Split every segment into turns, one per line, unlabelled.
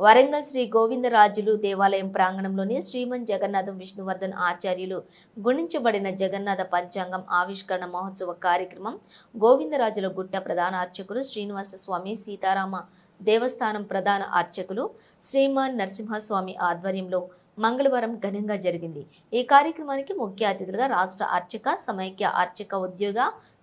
వరంగల్ శ్రీ గోవిందరాజులు దేవాలయం ప్రాంగణంలోని శ్రీమన్ జగన్నాథం విష్ణువర్ధన్ ఆచార్యులు గుణించబడిన జగన్నాథ పంచాంగం ఆవిష్కరణ మహోత్సవ కార్యక్రమం గోవిందరాజుల గుట్ట ప్రధాన అర్చకులు శ్రీనివాస స్వామి సీతారామ దేవస్థానం ప్రధాన అర్చకులు శ్రీమాన్ నరసింహస్వామి ఆధ్వర్యంలో మంగళవారం ఘనంగా జరిగింది. ఈ కార్యక్రమానికి ముఖ్య అతిథులుగా రాష్ట్ర అర్చక సమైక్య అర్చక ఉద్యోగ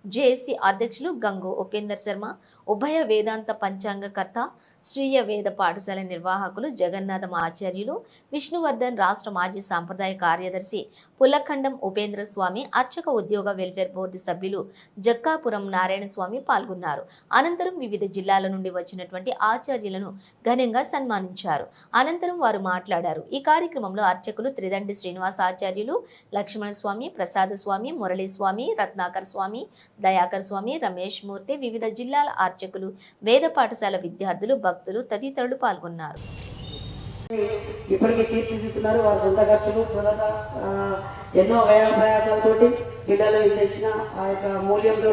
జేఏసీ అధ్యక్షులు గంగు ఉపేందర్ శర్మ ఉభయ వేదాంత పంచాంగకర్త శ్రీయ వేద పాఠశాల నిర్వాహకులు జగన్నాథం ఆచార్యులు విష్ణువర్ధన్ రాష్ట్ర మాజీ సాంప్రదాయ కార్యదర్శి పుల్లఖండం ఉపేంద్ర స్వామి అర్చక ఉద్యోగ వెల్ఫేర్ బోర్డు సభ్యులు జక్కాపురం నారాయణ స్వామి పాల్గొన్నారు. అనంతరం వివిధ జిల్లాల నుండి వచ్చినటువంటి ఆచార్యులను ఘనంగా సన్మానించారు. అనంతరం వారు మాట్లాడారు. ఈ కార్యక్రమంలో అర్చకులు త్రిదండి శ్రీనివాస ఆచార్యులు లక్ష్మణ స్వామి ప్రసాద స్వామి మురళీ స్వామి రత్నాకర్ స్వామి దయాకర్ స్వామి రమేష్ మూర్తి వివిధ జిల్లాల అర్చకులు వేద పాఠశాల విద్యార్థులు భక్తులు తదితరులు పాల్గొన్నారు.
ఇప్పటికీ తీర్చిదిద్దుతున్నారు వారి సొంత ఖర్చులు ఆ, ఎన్నో వ్యయ ప్రయాసాలతోటి పిల్లలు తెచ్చిన ఆ యొక్క మూల్యంతో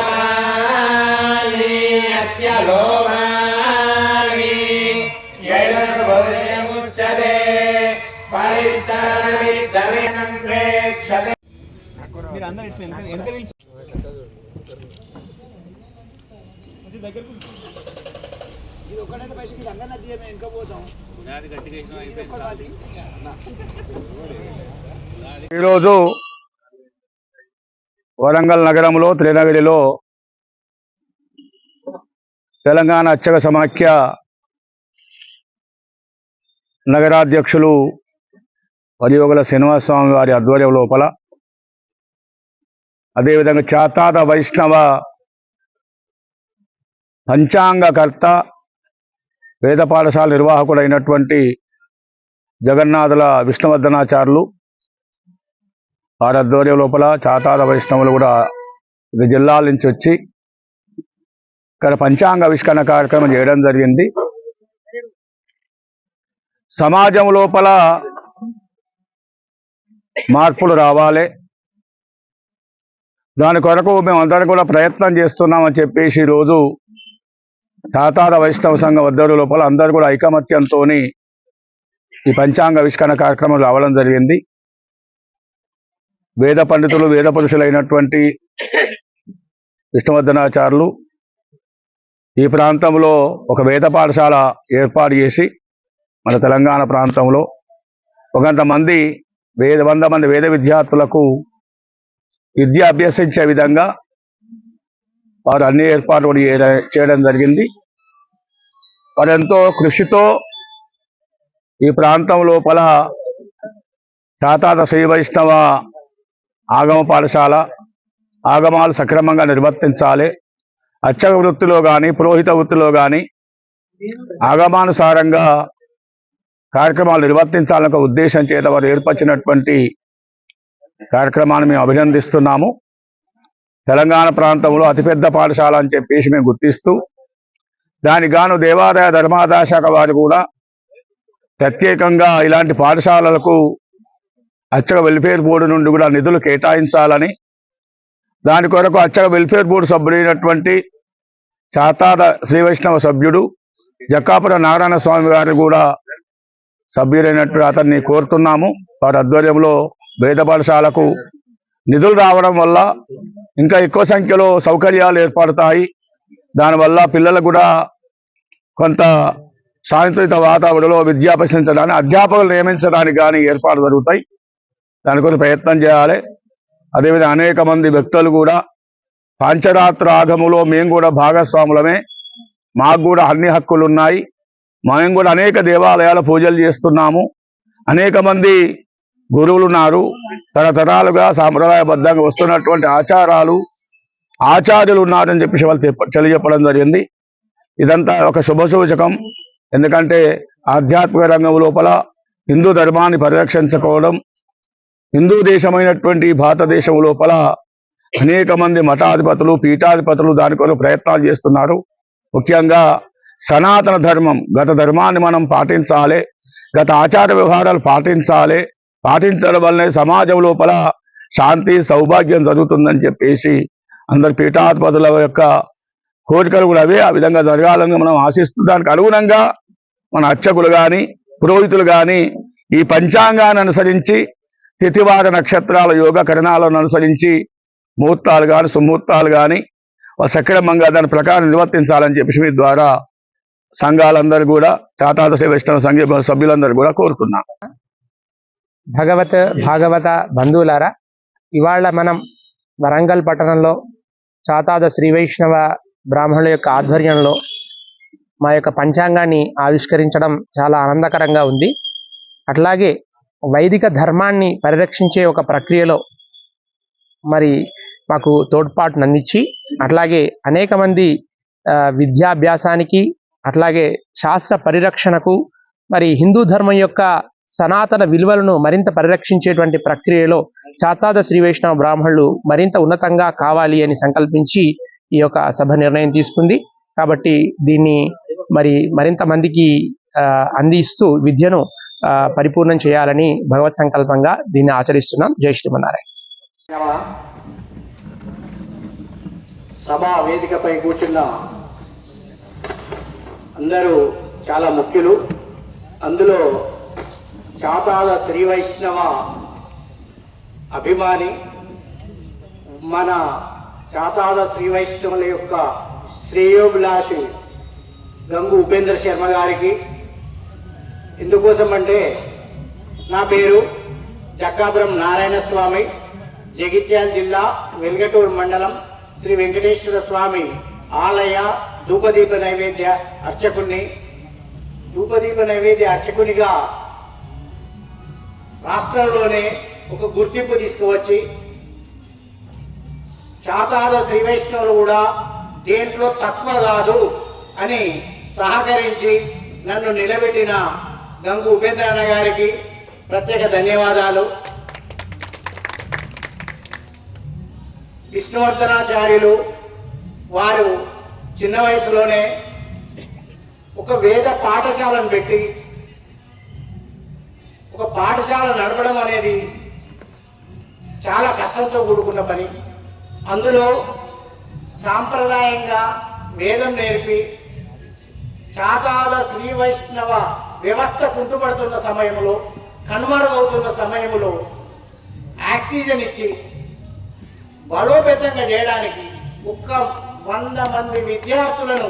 మీరు అందరు ఇట్లా.
ఇది ఒక్కడైతే రంగ నది మేము ఇంకా పోతాం ఇది
ఈరోజు వరంగల్ నగరంలో త్రినగిరిలో తెలంగాణ అర్చక సమాఖ్య నగరాధ్యక్షులు వరియోగుల శ్రీనివాసస్వామి వారి ఆధ్వర్యం లోపల అదేవిధంగా చాతాత వైష్ణవ పంచాంగకర్త వేద పాఠశాల నిర్వాహకుడైనటువంటి జగన్నాథుల విష్ణువర్ధనాచార్యులు. వారి ఆధ్వర్యం లోపల చాతాద వైష్ణవులు కూడా వివిధ జిల్లాల నుంచి వచ్చి ఇక్కడ పంచాంగ ఆవిష్కరణ కార్యక్రమం చేయడం జరిగింది. సమాజం లోపల మార్పులు రావాలి. దాని కొరకు మేము అందరం కూడా ప్రయత్నం చేస్తున్నామని చెప్పేసి ఈరోజు తాతార వైష్ణవ సంఘం వద్దరు లోపల అందరూ కూడా ఐకమత్యంతో ఈ పంచాంగ ఆవిష్కరణ కార్యక్రమం రావడం జరిగింది. వేద పండితులు వేద పురుషులైనటువంటి విష్ణువర్ధనాచార్యులు ఈ ప్రాంతంలో ఒక వేద పాఠశాల ఏర్పాటు చేసి మన తెలంగాణ ప్రాంతంలో ఒకంతమంది వేద వంద మంది వేద విద్యార్థులకు విద్య అభ్యసించే విధంగా వారు అన్ని ఏర్పాట్లు చేయడం జరిగింది. వారెంతో కృషితో ఈ ప్రాంతం లోపల తాతాత శ్రీ వైష్ణవ ఆగమ పాఠశాల ఆగమాలు సక్రమంగా నిర్వర్తించాలి. అర్చక వృత్తిలో కానీ పురోహిత వృత్తిలో కానీ ఆగమానుసారంగా కార్యక్రమాలు నిర్వర్తించాలనే ఒక ఉద్దేశం చేత వారు ఏర్పరిచినటువంటి కార్యక్రమాన్ని మేము అభినందిస్తున్నాము. తెలంగాణ ప్రాంతంలో అతిపెద్ద పాఠశాల అని చెప్పేసి మేము గుర్తిస్తూ దానికి గాను దేవాదాయ ధర్మాదాయ శాఖ వారు కూడా ప్రత్యేకంగా ఇలాంటి పాఠశాలలకు అచ్చక వెల్ఫేర్ బోర్డు నుండి కూడా నిధులు కేటాయించాలని దాని కొరకు అచ్చక వెల్ఫేర్ బోర్డు సభ్యుడైనటువంటి చాతాద శ్రీ వైష్ణవ సభ్యుడు జక్కాపురం నారాయణ స్వామి గారిని కూడా సభ్యుడైనట్టు అతన్ని కోరుతున్నాము. వారి ఆధ్వర్యంలో పేద పాఠశాలకు నిధులు రావడం వల్ల ఇంకా ఎక్కువ సంఖ్యలో సౌకర్యాలు ఏర్పడతాయి. దానివల్ల పిల్లలకు కూడా కొంత సాయంత్రిత వాతావరణంలో విద్య అభ్యసించడానికి అధ్యాపకులు నియమించడానికి కానీ ఏర్పాటు జరుగుతాయి. దాని కొరకు ప్రయత్నం చేయాలి. అదేవిధంగా అనేక మంది వ్యక్తులు కూడా పంచరాత్ర ఆగములో మేము కూడా భాగస్వాములమే. మాకు కూడా అన్ని హక్కులు ఉన్నాయి. మేము కూడా అనేక దేవాలయాల పూజలు చేస్తున్నాము. అనేక మంది గురువులు ఉన్నారు తరతరాలుగా సాంప్రదాయబద్ధంగా వస్తున్నటువంటి ఆచారాలు ఆచార్యులు ఉన్నారని చెప్పేసి వాళ్ళు తెలియజెప్పడం జరిగింది. ఇదంతా ఒక శుభసూచకం. ఎందుకంటే ఆధ్యాత్మిక రంగం లోపల హిందూ ధర్మాన్ని పరిరక్షించుకోవడం హిందూ దేశమైనటువంటి భారతదేశం లోపల అనేక మంది మఠాధిపతులు పీఠాధిపతులు దాని కొరకు ప్రయత్నాలు చేస్తున్నారు. ముఖ్యంగా సనాతన ధర్మం గత ధర్మాన్ని మనం పాటించాలి గత ఆచార వ్యవహారాలు పాటించాలి పాటించడం వల్లనే సమాజం లోపల శాంతి సౌభాగ్యం జరుగుతుందని చెప్పేసి అందరి పీఠాధిపతుల యొక్క కోరికలు కూడా అవే. ఆ విధంగా జరగాలని మనం ఆశిస్తూ దానికి అనుగుణంగా మన అర్చకులు కానీ పురోహితులు కానీ ఈ పంచాంగాన్ని అనుసరించి తిథివార నక్షత్రాల యోగ కరణాలను అనుసరించి ముహూర్తాలు కానీ సుముహూర్తాలు కానీ సక్రమంగా దాని ప్రకారం నిర్వర్తించాలని చెప్పేసి మీ ద్వారా సంఘాలందరూ కూడా టాటా వైష్ణవ సంఘ సభ్యులందరూ కూడా కోరుతున్నాం
భగవత్ భాగవత బంధువులారా ఇవాళ మనం వరంగల్ పట్టణంలో చాతాద శ్రీ వైష్ణవ బ్రాహ్మణుల యొక్క ఆధ్వర్యంలో మా యొక్క పంచాంగాన్ని ఆవిష్కరించడం చాలా ఆనందకరంగా ఉంది. అట్లాగే వైదిక ధర్మాన్ని పరిరక్షించే ఒక ప్రక్రియలో మరి మాకు తోడ్పాటును అందించి అట్లాగే అనేక మంది విద్యాభ్యాసానికి అట్లాగే శాస్త్ర పరిరక్షణకు మరి హిందూ ధర్మం యొక్క సనాతన విలువలను మరింత పరిరక్షించేటువంటి ప్రక్రియలో చాతాద శ్రీ వైష్ణవ బ్రాహ్మణులు మరింత ఉన్నతంగా కావాలి అని సంకల్పించి ఈ యొక్క సభ నిర్ణయం తీసుకుంది. కాబట్టి దీన్ని మరి మరింత మందికి అందిస్తూ విద్యను పరిపూర్ణం చేయాలని భగవత్ సంకల్పంగా దీన్ని ఆచరిస్తున్నాం. జై శ్రీమన్నారాయణ.
సభా వేదికపై కూర్చున్న అందరూ చాలా ముఖ్యులు. అందులో చాతాల శ్రీ వైష్ణవ అభిమాని మన చాతాల శ్రీ వైష్ణవుల యొక్క శ్రేయోభిలాషి గంగు ఉపేంద్ర శర్మ గారికి. ఎందుకోసం అంటే నా పేరు జక్కాపురం నారాయణ స్వామి జగిత్యాల జిల్లా వెల్గటూరు మండలం శ్రీ వెంకటేశ్వర స్వామి ఆలయ ధూపదీప నైవేద్య అర్చకుని ధూపదీప నైవేద్య అర్చకునిగా రాష్ట్రంలోనే ఒక గుర్తింపు తీసుకువచ్చి చాతాద శ్రీ వైష్ణవులు కూడా దేంట్లో తక్కువ కాదు అని సహకరించి నన్ను నిలబెట్టిన గంగు ఉపేంద్రన్న గారికి ప్రత్యేక ధన్యవాదాలు. విష్ణువర్ధనాచార్యులు వారు చిన్న వయసులోనే ఒక వేద పాఠశాలను పెట్టి ఒక పాఠశాల నడపడం అనేది చాలా కష్టంతో కూడుకున్న పని. అందులో సాంప్రదాయంగా వేదం నేర్పి చాతాల శ్రీ వైష్ణవ వ్యవస్థ కుంటుపడుతున్న సమయంలో కనుమరుగవుతున్న సమయంలో ఆక్సిజన్ ఇచ్చి బలోపేతంగా చేయడానికి ఒక్క వంద మంది విద్యార్థులను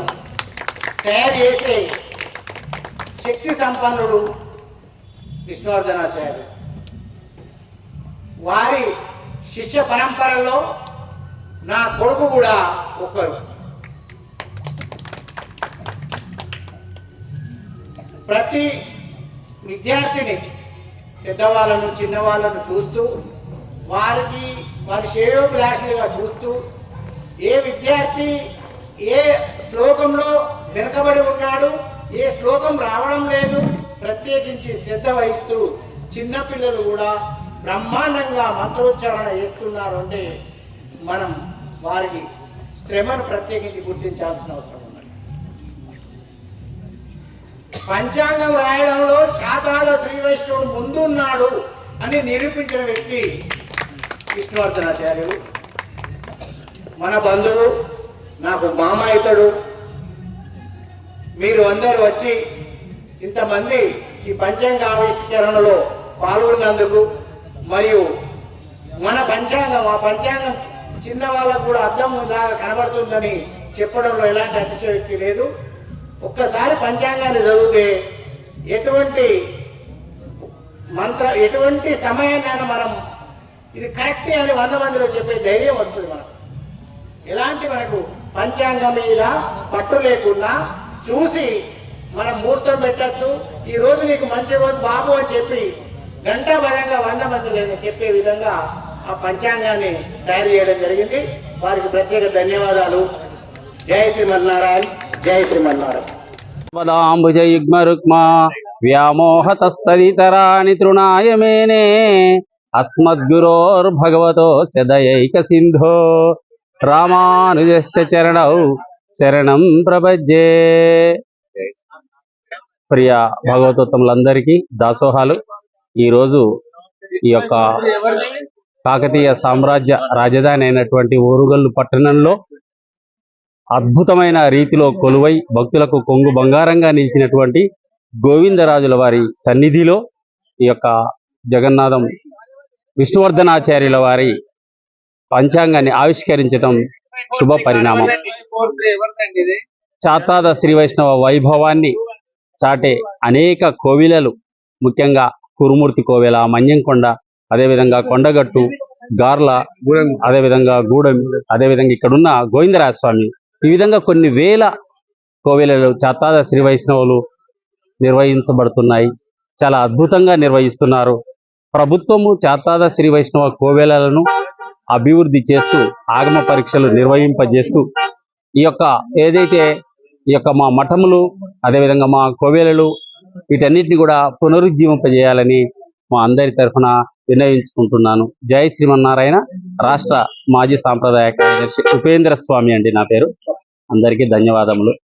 తయారు చేసే శక్తి సంపన్నుడు విష్ణువర్ధనాచార్యులు వారి శిష్య పరంపరలో నా కొడుకు కూడా ఒక్కరు. ప్రతి విద్యార్థిని పెద్దవాళ్ళను చిన్నవాళ్ళను చూస్తూ వారికి వారి శ్రేయోభిలాషులుగా చూస్తూ ఏ విద్యార్థి ఏ శ్లోకంలో వెనుకబడి ఉన్నాడు ఏ శ్లోకం రావడం లేదు ప్రత్యేకించి శ్రద్ధ వహిస్తూ చిన్నపిల్లలు కూడా బ్రహ్మాండంగా మంత్రోచ్చారణ చేస్తున్నారు అంటే మనం వారికి శ్రమను ప్రత్యేకించి గుర్తించాల్సిన అవసరం ఉన్నది. పంచాంగం రాయడంలో చాతాల శ్రీవైష్ణవుడు ముందున్నాడు అని నిరూపించిన వ్యక్తి విష్ణువర్ధనాచార్యుడు. మన బంధువు నాకు మామ ఇతడు. మీరు అందరూ వచ్చి ఇంతమంది ఈ పంచాంగ ఆవిష్కరణలో పాల్గొన్నందుకు మరియు మన పంచాంగం ఆ పంచాంగం చిన్న వాళ్ళకు కూడా అర్థం లాగా కనబడుతుందని చెప్పడంలో ఎలాంటి అతిశయోక్తి లేదు. ఒక్కసారి పంచాంగాన్ని చదివితే ఎటువంటి మంత్ర ఎటువంటి సమయాన్ని మనం ఇది కరెక్టే అని వంద మందిలో చెప్పే ధైర్యం వస్తుంది మనకు. ఎలాంటి మనకు పంచాంగం మీద పట్టు లేకుండా చూసి మనం ముహూర్తం పెట్టచ్చు. ఈ రోజు నీకు మంచి రోజు బాబు అని చెప్పి గంటా పరంగా వంద మంది నేను చెప్పే విధంగా ఆ పంచాంగాన్ని తయారు చేయడం జరిగింది. వారికి ప్రత్యేక ధన్యవాదాలు. జై శ్రీమన్నారాయణ జై శ్రీమన్నారాయణ.
పదాంబుజయుగ్మరుక్మా తృణాయ మేనే అస్మద్గురోర్భగవతో సదయైక సింధో రామానుజస్య చరణౌ శరణం ప్రపజ్యే. ప్రియ భగవతోత్తములందరికీ దాసోహాలు. ఈరోజు ఈ యొక్క కాకతీయ సామ్రాజ్య రాజధాని అయినటువంటి ఓరుగల్లు పట్టణంలో అద్భుతమైన రీతిలో కొలువై భక్తులకు కొంగు బంగారంగా నిలిచినటువంటి గోవిందరాజుల వారి సన్నిధిలో ఈ యొక్క జగన్నాథం విష్ణువర్ధనాచార్యుల వారి పంచాంగాన్ని ఆవిష్కరించడం శుభ పరిణామం. చాతాద శ్రీ వైష్ణవ వైభవాన్ని చాటే అనేక కోవిలలు ముఖ్యంగా కురుమూర్తి కోవెల మన్యంకొండ అదేవిధంగా కొండగట్టు గార్ల అదేవిధంగా గూడెం అదేవిధంగా ఇక్కడున్న గోవిందరాజ స్వామి ఈ విధంగా కొన్ని వేల కోవెలలు చాతాద శ్రీ వైష్ణవులు నిర్వహించబడుతున్నాయి. చాలా అద్భుతంగా నిర్వహిస్తున్నారు. ప్రభుత్వము చాతాద శ్రీ వైష్ణవ కోవెలలను అభివృద్ధి చేస్తూ ఆగమ పరీక్షలు నిర్వహింపజేస్తూ ఈ యొక్క ఏదైతే ఈ యొక్క మా మఠములు అదేవిధంగా మా కోవెలలు వీటన్నిటిని కూడా పునరుజ్జీవింపజేయాలని మా అందరి తరఫున వినయించుకుంటున్నాను జై శ్రీమన్నారాయణ రాష్ట్ర మాజీ సాంప్రదాయ కార్యదర్శి ఉపేంద్ర స్వామి అండి నా పేరు. అందరికీ ధన్యవాదములు.